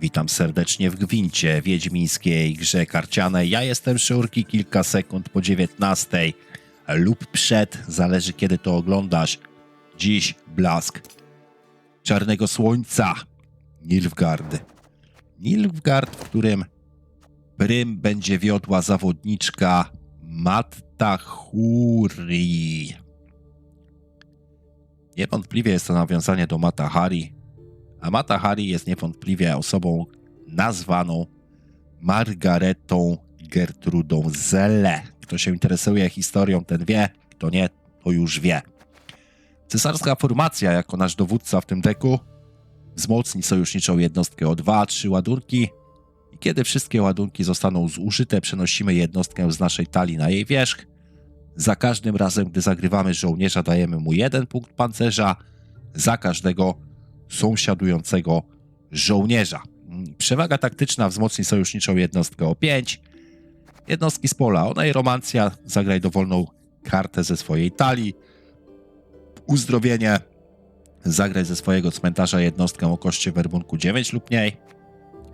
Witam serdecznie w gwincie wiedźmińskiej grze karcianej. Ja jestem Szurki, kilka sekund po 19 lub przed, zależy kiedy to oglądasz. Dziś blask czarnego słońca. Nilfgaard. Nilfgaard, w którym prym będzie wiodła zawodniczka Matta Huri. Niewątpliwie jest to nawiązanie do Mata Hari, a Mata Hari jest niewątpliwie osobą nazwaną Margaretą Gertrudą Zelle. Kto się interesuje historią, ten wie, kto nie, to już wie. Cesarska formacja jako nasz dowódca w tym deku wzmocni sojuszniczą jednostkę o 2-3 ładunki i kiedy wszystkie ładunki zostaną zużyte, przenosimy jednostkę z naszej talii na jej wierzch. Za każdym razem, gdy zagrywamy żołnierza, dajemy mu jeden punkt pancerza za każdego sąsiadującego żołnierza. Przewaga taktyczna wzmocni sojuszniczą jednostkę o 5. Jednostki z pola, ona i romancja, zagraj dowolną kartę ze swojej talii. Uzdrowienie, zagraj ze swojego cmentarza jednostkę o koszcie werbunku 9 lub mniej.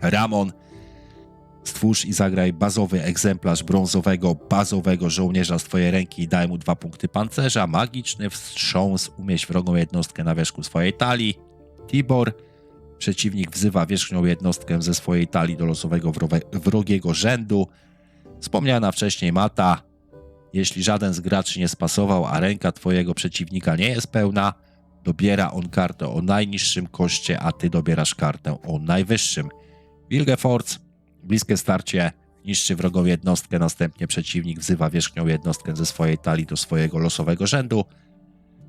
Ramon, stwórz i zagraj bazowy egzemplarz brązowego, bazowego żołnierza z twojej ręki i daj mu dwa punkty pancerza. Magiczny wstrząs, umieść wrogą jednostkę na wierzchu swojej talii. Tibor, przeciwnik wzywa wierzchnią jednostkę ze swojej talii do losowego wrogiego rzędu. Wspomniana wcześniej mata, jeśli żaden z graczy nie spasował, a ręka twojego przeciwnika nie jest pełna, dobiera on kartę o najniższym koszcie, a ty dobierasz kartę o najwyższym. Wilgefortz, bliskie starcie, niszczy wrogą jednostkę, następnie przeciwnik wzywa wierzchnią jednostkę ze swojej talii do swojego losowego rzędu.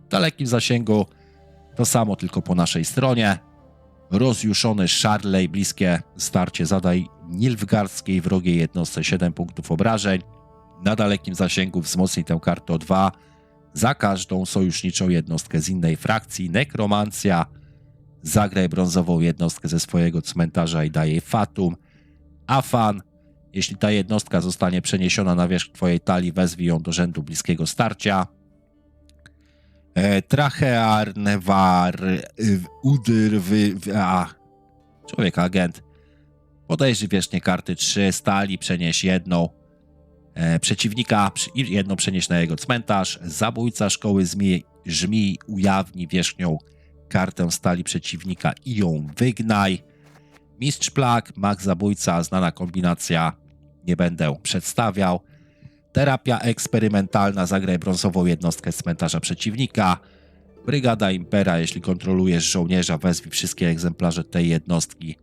W dalekim zasięgu to samo, tylko po naszej stronie. Rozjuszony Charley, bliskie starcie, zadaj Nilfgaardzkiej wrogiej jednostce 7 punktów obrażeń. Na dalekim zasięgu wzmocni tę kartę o 2 za każdą sojuszniczą jednostkę z innej frakcji. Nekromancja, zagraj brązową jednostkę ze swojego cmentarza i daj jej Fatum. Afan, jeśli ta jednostka zostanie przeniesiona na wierzch twojej talii, wezwij ją do rzędu bliskiego starcia. E, Trachearnewar, Udr, wy, wy, a, człowiek agent. Podejrzyj wierzchnie karty 3, stali, przenieś jedną. E, przeciwnika, i jedną przenieś na jego cmentarz. Zabójca szkoły żmi, żmi ujawni wierzchnią kartę stali przeciwnika i ją wygnaj. Mistrz Plag, mag zabójca, znana kombinacja, nie będę przedstawiał. Terapia eksperymentalna, zagraj brązową jednostkę z cmentarza przeciwnika. Brygada Impera, jeśli kontrolujesz żołnierza, wezwij wszystkie egzemplarze tej jednostki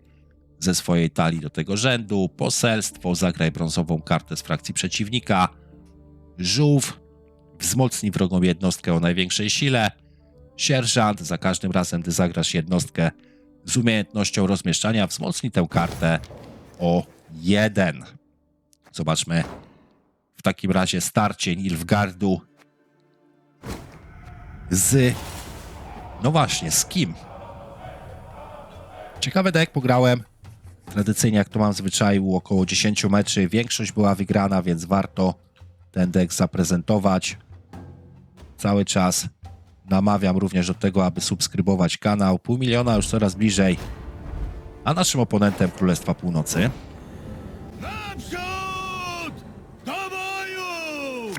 ze swojej talii do tego rzędu. Poselstwo, zagraj brązową kartę z frakcji przeciwnika. Żółw, wzmocnij wrogą jednostkę o największej sile. Sierżant, za każdym razem, gdy zagrasz jednostkę z umiejętnością rozmieszczania, wzmocnij tę kartę o jeden. Zobaczmy w takim razie starcie Nilfgardu z... No właśnie, z kim? Ciekawy deck pograłem. Tradycyjnie, jak to mam zwyczaju, około 10 meczy. Większość była wygrana, więc warto ten deck zaprezentować. Cały czas namawiam również do tego, aby subskrybować kanał. Pół miliona już coraz bliżej. A naszym oponentem Królestwa Północy.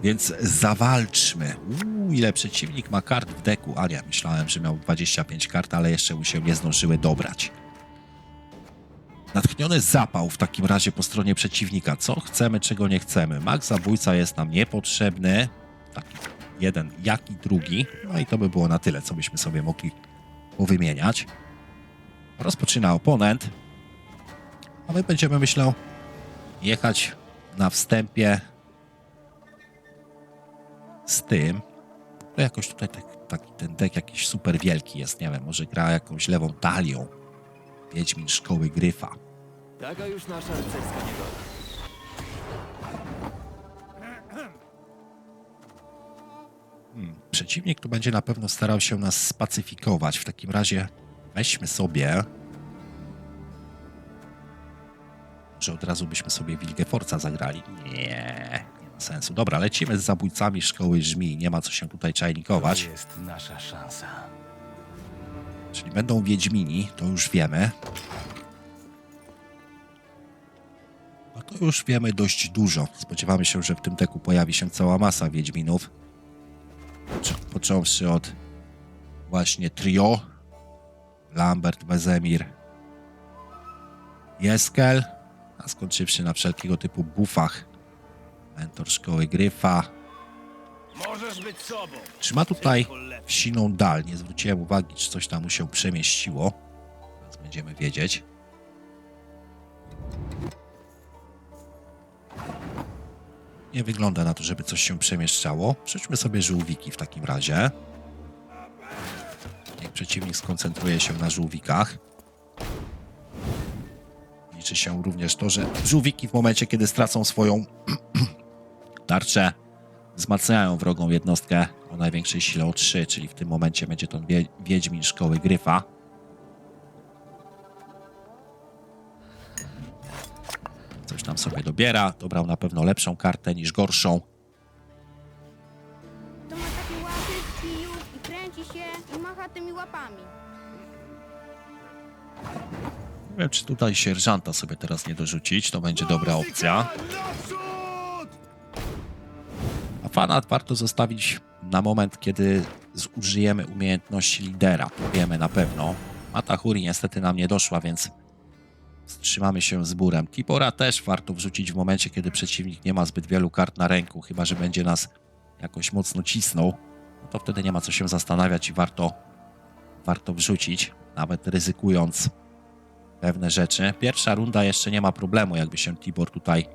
Więc zawalczmy. Uuu, ile przeciwnik ma kart w deku. A nie, myślałem, że miał 25 kart, ale jeszcze mu się nie zdążyły dobrać. Natchniony zapał w takim razie po stronie przeciwnika. Co chcemy, czego nie chcemy. Mag zabójca jest nam niepotrzebny. Taki jeden, jak i drugi. No i to by było na tyle, co byśmy sobie mogli powymieniać. Rozpoczyna oponent. A my będziemy, myślę, jechać na wstępie z tym, to jakoś tutaj tak, taki ten deck jakiś super wielki jest, nie wiem, może gra jakąś lewą talią. Wiedźmin Szkoły Gryfa. Taka już nasza rycerska niegoda. Przeciwnik tu będzie na pewno starał się nas spacyfikować. W takim razie weźmy sobie... Że od razu byśmy sobie Wilgeforca zagrali. Nie, sensu. Dobra, lecimy z zabójcami Szkoły Żmi. Nie ma co się tutaj czajnikować. To jest nasza szansa. Czyli będą Wiedźmini, to już wiemy. to już wiemy dość dużo. Spodziewamy się, że w tym teku pojawi się cała masa Wiedźminów. Począ- Począwszy od właśnie trio Lambert, Wezemir, Jeskel, a skończywszy na wszelkiego typu bufach. Mentor szkoły Gryfa. Możesz być sobą. Trzyma tutaj wsiną dal. Nie zwróciłem uwagi, czy coś tam mu się przemieściło. Teraz będziemy wiedzieć. Nie wygląda na to, żeby coś się przemieszczało. Przejdźmy sobie żółwiki w takim razie. Niech przeciwnik skoncentruje się na żółwikach. Liczy się również to, że żółwiki w momencie, kiedy stracą swoją tarczę, wzmacniają wrogą jednostkę o największej sile o 3, czyli w tym momencie będzie to wie, Wiedźmin Szkoły Gryfa. Coś tam sobie dobiera. Dobrał na pewno lepszą kartę niż gorszą. To ma takie łapy, kijów i kręci się i macha tymi łapami. Nie wiem, czy tutaj sierżanta sobie teraz nie dorzucić. To będzie dobra opcja. Fanat warto zostawić na moment, kiedy zużyjemy umiejętności lidera. To wiemy na pewno. Matahuri niestety nam nie doszła, więc wstrzymamy się z burem. Tibora też warto wrzucić w momencie, kiedy przeciwnik nie ma zbyt wielu kart na ręku, chyba że będzie nas jakoś mocno cisnął. No to wtedy nie ma co się zastanawiać i warto, warto wrzucić, nawet ryzykując pewne rzeczy. Pierwsza runda jeszcze nie ma problemu, jakby się Tibor tutaj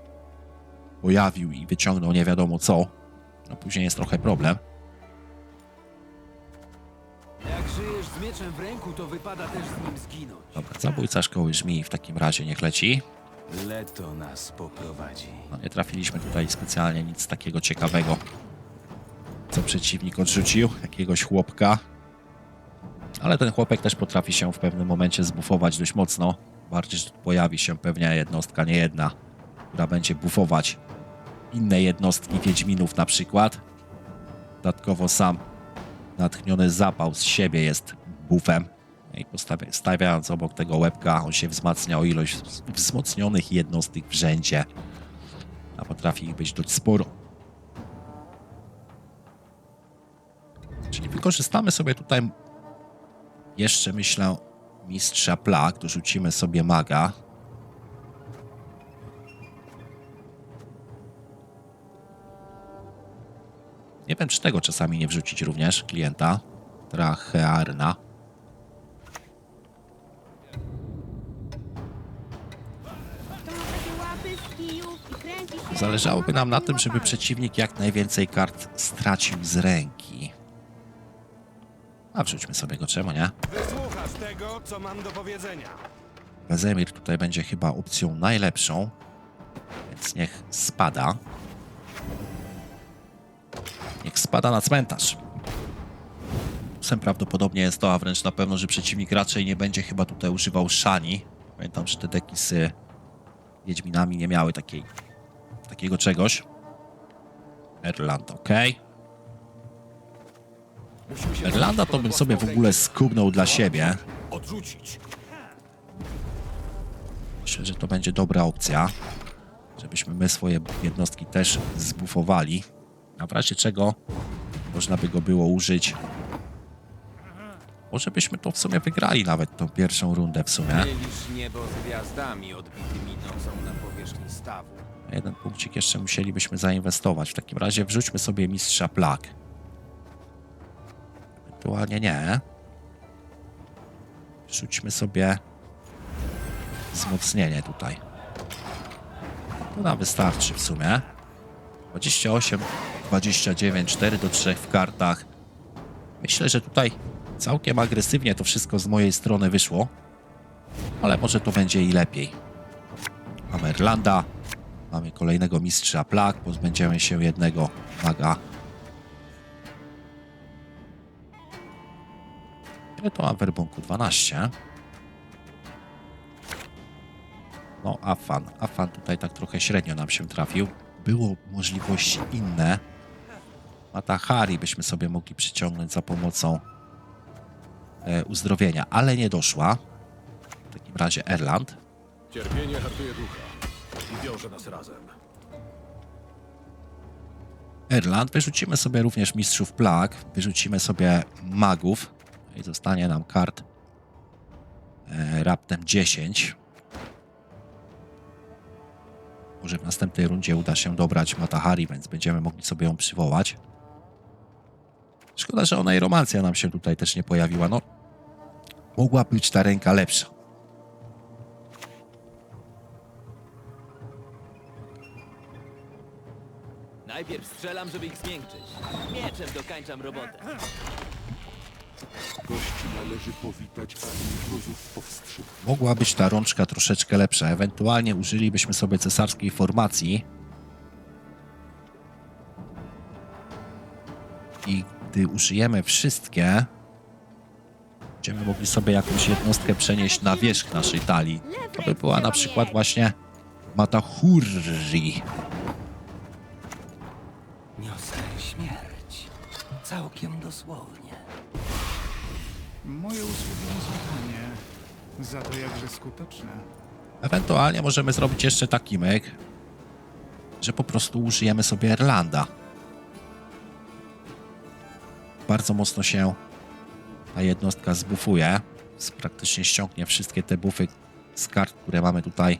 pojawił i wyciągnął nie wiadomo co. No później jest trochę problem. Jak żyjesz z mieczem w ręku, to wypada też z nim zginąć. Dobra, zabójca szkoły żmii w takim razie niech leci. Leto nas poprowadzi. No nie trafiliśmy tutaj specjalnie nic takiego ciekawego, co przeciwnik odrzucił. Jakiegoś chłopka. Ale ten chłopek też potrafi się w pewnym momencie zbufować dość mocno. Bardziej, że pojawi się pewnie jednostka, nie jedna, która będzie bufować inne jednostki Wiedźminów na przykład. Dodatkowo sam natchniony zapał z siebie jest bufem. I postawia- stawiając obok tego łebka, on się wzmacnia o ilość wz- wzmocnionych jednostek w rzędzie. A potrafi ich być dość sporo. Czyli wykorzystamy sobie tutaj jeszcze, myślę, mistrza plag. Dorzucimy sobie maga. Nie wiem, czy tego czasami nie wrzucić również klienta. Trachearna. Zależałoby nam na tym, żeby przeciwnik jak najwięcej kart stracił z ręki. A wrzućmy sobie go, czemu nie? Wysłuchasz tego, co mam do powiedzenia. Wezemir tutaj będzie chyba opcją najlepszą, więc niech spada. Spada na cmentarz. Plusem prawdopodobnie jest to, a wręcz na pewno, że przeciwnik raczej nie będzie chyba tutaj używał szani. Pamiętam, że te deki z Wiedźminami nie miały takiej, takiego czegoś. Erland, ok. Erlanda to bym sobie w ogóle skubnął dla siebie. odrzucić. Myślę, że to będzie dobra opcja, żebyśmy my swoje jednostki też zbufowali. A w razie czego można by go było użyć. Może byśmy to w sumie wygrali nawet tą pierwszą rundę w sumie. Mylisz niebo z gwiazdami odbitymi nocą na powierzchni stawu. Jeden punkcik jeszcze musielibyśmy zainwestować. W takim razie wrzućmy sobie mistrza plag. Ewentualnie nie. Wrzućmy sobie wzmocnienie tutaj. To nam wystarczy w sumie. 28, 29, 4 do 3 w kartach. Myślę, że tutaj całkiem agresywnie to wszystko z mojej strony wyszło. Ale może to będzie i lepiej. Mamy Irlanda, mamy kolejnego mistrza plag, pozbędziemy się jednego maga. Ile to ma werbunku? 12. No, Afan. Afan tutaj tak trochę średnio nam się trafił. Było możliwości inne. Matahari byśmy sobie mogli przyciągnąć za pomocą e, uzdrowienia, ale nie doszła. W takim razie Erland. Cierpienie hartuje ducha. i wiąże nas razem. Erland. Wyrzucimy sobie również mistrzów plag, wyrzucimy sobie magów i zostanie nam kart e, raptem 10. Może w następnej rundzie uda się dobrać Matahari, więc będziemy mogli sobie ją przywołać. Szkoda, że ona i romancja nam się tutaj też nie pojawiła. No, mogła być ta ręka lepsza. Najpierw strzelam, żeby ich zmiękczyć. Mieczem dokańczam robotę. Gości należy powitać, a intruzów powstrzymać. Mogła być ta rączka troszeczkę lepsza. Ewentualnie użylibyśmy sobie cesarskiej formacji. Gdy użyjemy wszystkie, będziemy mogli sobie jakąś jednostkę przenieść na wierzch naszej talii. To by była na przykład właśnie Matahuri. Niosę śmierć. Całkiem dosłownie. Moje usługi niesłychanie. Za to jakże skuteczne. Ewentualnie możemy zrobić jeszcze taki myk, że po prostu użyjemy sobie Irlanda. Bardzo mocno się ta jednostka zbufuje. Praktycznie ściągnie wszystkie te bufy z kart, które mamy tutaj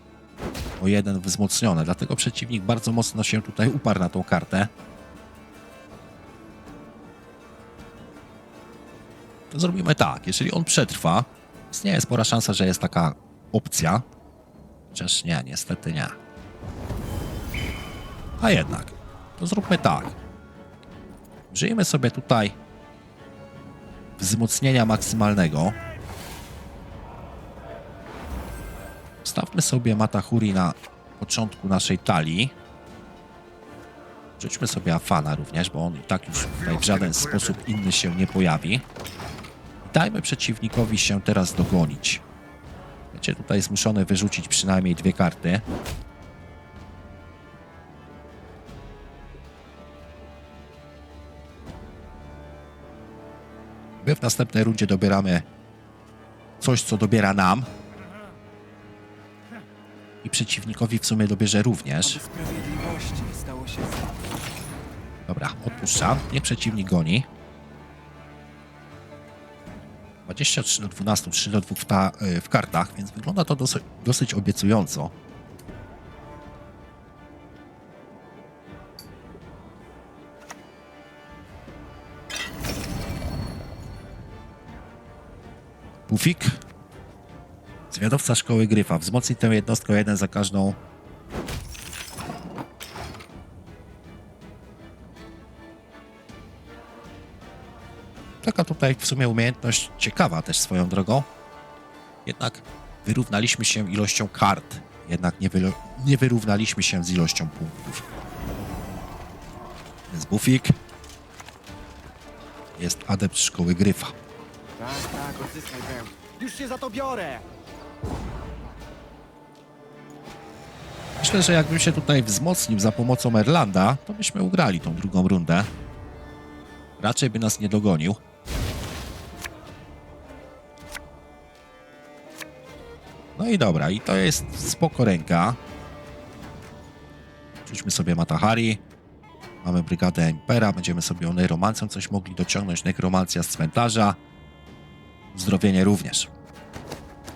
o jeden wzmocnione. Dlatego przeciwnik bardzo mocno się tutaj uparł na tą kartę. To zrobimy tak. Jeżeli on przetrwa, istnieje spora szansa, że jest taka opcja, Chociaż nie, niestety nie. A jednak, to zróbmy tak. Użyjmy sobie tutaj wzmocnienia maksymalnego. Stawmy sobie Matahuri na początku naszej talii. Rzućmy sobie Afana również, bo on i tak już tutaj w żaden sposób inny się nie pojawi. Dajmy przeciwnikowi się teraz dogonić. Będzie tutaj zmuszony wyrzucić przynajmniej dwie karty. W następnej rundzie dobieramy coś, co dobiera nam. I przeciwnikowi w sumie dobierze również. Dobra, odpuszczam. Niech przeciwnik goni. 23 do 12, 3 do 2 w, ta, w kartach, więc wygląda to dosyć obiecująco. Bufik. Zwiadowca szkoły Gryfa. Wzmocni tę jednostkę jeden za każdą Taka tutaj w sumie umiejętność ciekawa też swoją drogą. Jednak wyrównaliśmy się ilością kart. Jednak nie, wylo- nie wyrównaliśmy się z ilością punktów. Jest bufik. Jest adept szkoły gryfa. Już się za to biorę! Myślę, że jakbym się tutaj wzmocnił za pomocą Erlanda, to byśmy ugrali tą drugą rundę. Raczej by nas nie dogonił. No i dobra, i to jest spoko ręka. Rzućmy sobie Matahari. Mamy brygadę Impera, będziemy sobie o Necromancją coś mogli dociągnąć. Nekromancja z cmentarza. Zdrowienie również.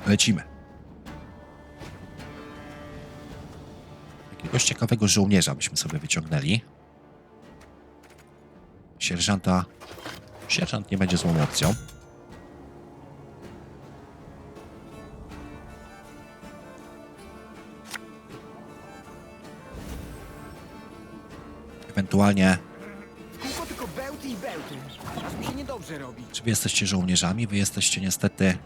Lecimy. Jakiegoś ciekawego żołnierza byśmy sobie wyciągnęli. Sierżanta. Sierżant nie będzie złą opcją. Ewentualnie, czy wy jesteście żołnierzami? Wy jesteście niestety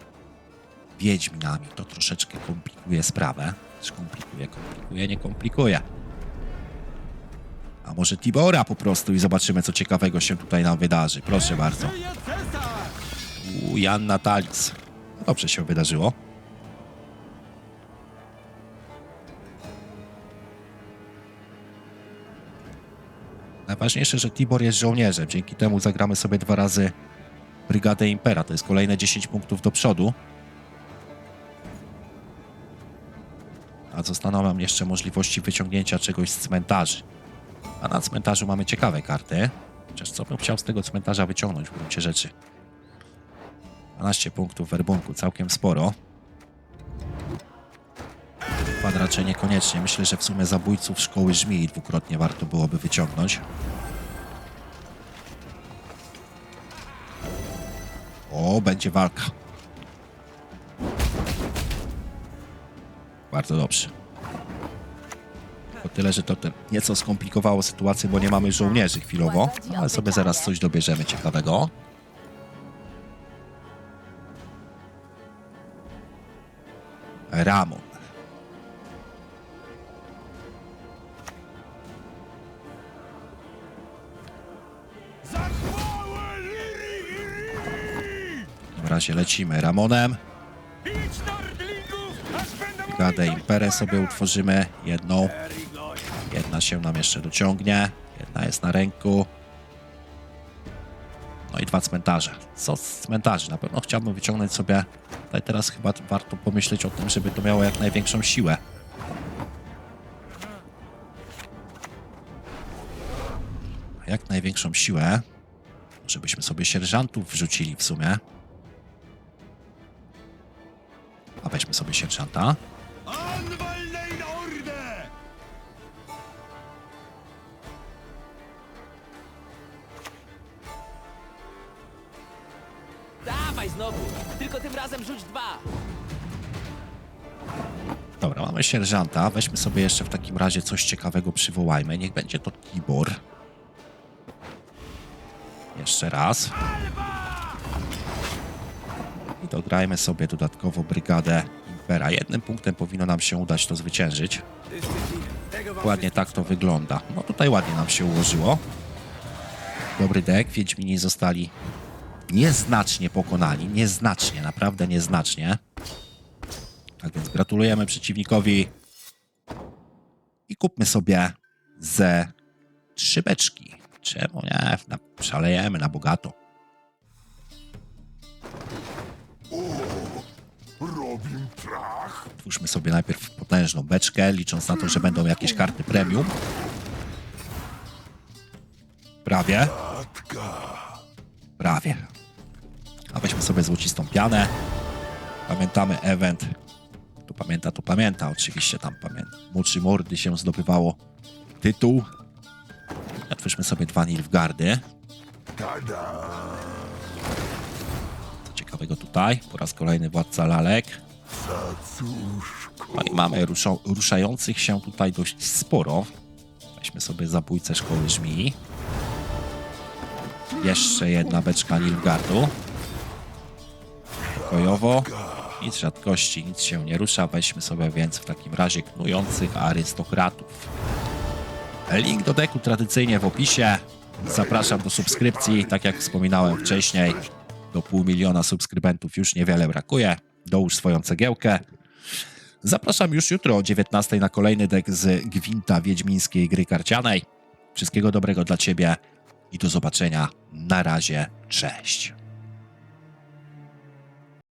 wiedźminami. To troszeczkę komplikuje sprawę. Komplikuje, komplikuje, nie komplikuje. A może Tibora po prostu i zobaczymy, co ciekawego się tutaj nam wydarzy. Proszę bardzo. U Jan Natalis. No dobrze się wydarzyło. Najważniejsze, że Tibor jest żołnierzem. Dzięki temu zagramy sobie dwa razy Brygadę Impera. To jest kolejne 10 punktów do przodu. a zostaną nam jeszcze możliwości wyciągnięcia czegoś z cmentarzy. A na cmentarzu mamy ciekawe karty. Chociaż co bym chciał z tego cmentarza wyciągnąć w gruncie rzeczy? 12 punktów werbunku, całkiem sporo. Raczej niekoniecznie. Myślę, że w sumie zabójców szkoły żmii dwukrotnie warto byłoby wyciągnąć. Będzie walka. Bardzo dobrze. O tyle, że to nieco skomplikowało sytuację, bo nie mamy żołnierzy chwilowo, ale sobie zaraz coś dobierzemy ciekawego. Razie lecimy Ramonem. Gadę Imperę sobie utworzymy. Jedną. Jedna się nam jeszcze dociągnie. Jedna jest na ręku. No i dwa cmentarze. Co z cmentarzy? Na pewno chciałbym wyciągnąć sobie... Tutaj teraz chyba warto pomyśleć o tym, żeby to miało jak największą siłę. Jak największą siłę. Żebyśmy sobie sierżantów wrzucili w sumie. Weźmy sobie sierżanta. Dawaj znowu! Tylko tym razem rzuć dwa! Dobra, mamy sierżanta. Weźmy sobie jeszcze w takim razie coś ciekawego przywołajmy. Niech będzie to Tibor. Jeszcze raz. I dograjmy sobie dodatkowo brygadę Impera. Jednym punktem powinno nam się udać to zwyciężyć. Ładnie tak to wygląda. No tutaj ładnie nam się ułożyło. Dobry dek. Wiedźmini zostali nieznacznie pokonani. Nieznacznie, naprawdę nieznacznie. Tak więc gratulujemy przeciwnikowi i kupmy sobie ze trzy beczki. Czemu nie? Na, szalejemy na bogato. Twórzmy sobie najpierw potężną beczkę, licząc na to, że będą jakieś karty premium. Prawie. Prawie. A weźmy sobie złocistą pianę. Pamiętamy event. Tu pamięta, tu pamięta. Oczywiście tam pamięta. Muczy mordy się zdobywało tytuł. Otwórzmy sobie dwa Nilfgardy. Co ciekawego tutaj. Po raz kolejny władca lalek. No i mamy rusza, ruszających się tutaj dość sporo. Weźmy sobie zabójcę szkoły żmii. Jeszcze jedna beczka Nilfgardu. Pokojowo. Nic rzadkości, nic się nie rusza. Weźmy sobie więc w takim razie knujących arystokratów. Link do deku tradycyjnie w opisie. Zapraszam do subskrypcji. Tak jak wspominałem wcześniej, do pół miliona subskrybentów już niewiele brakuje. Dołóż swoją cegiełkę. Zapraszam już jutro o 19 na kolejny dek z Gwinta Wiedźmińskiej Gry Karcianej. Wszystkiego dobrego dla Ciebie i do zobaczenia. Na razie, cześć.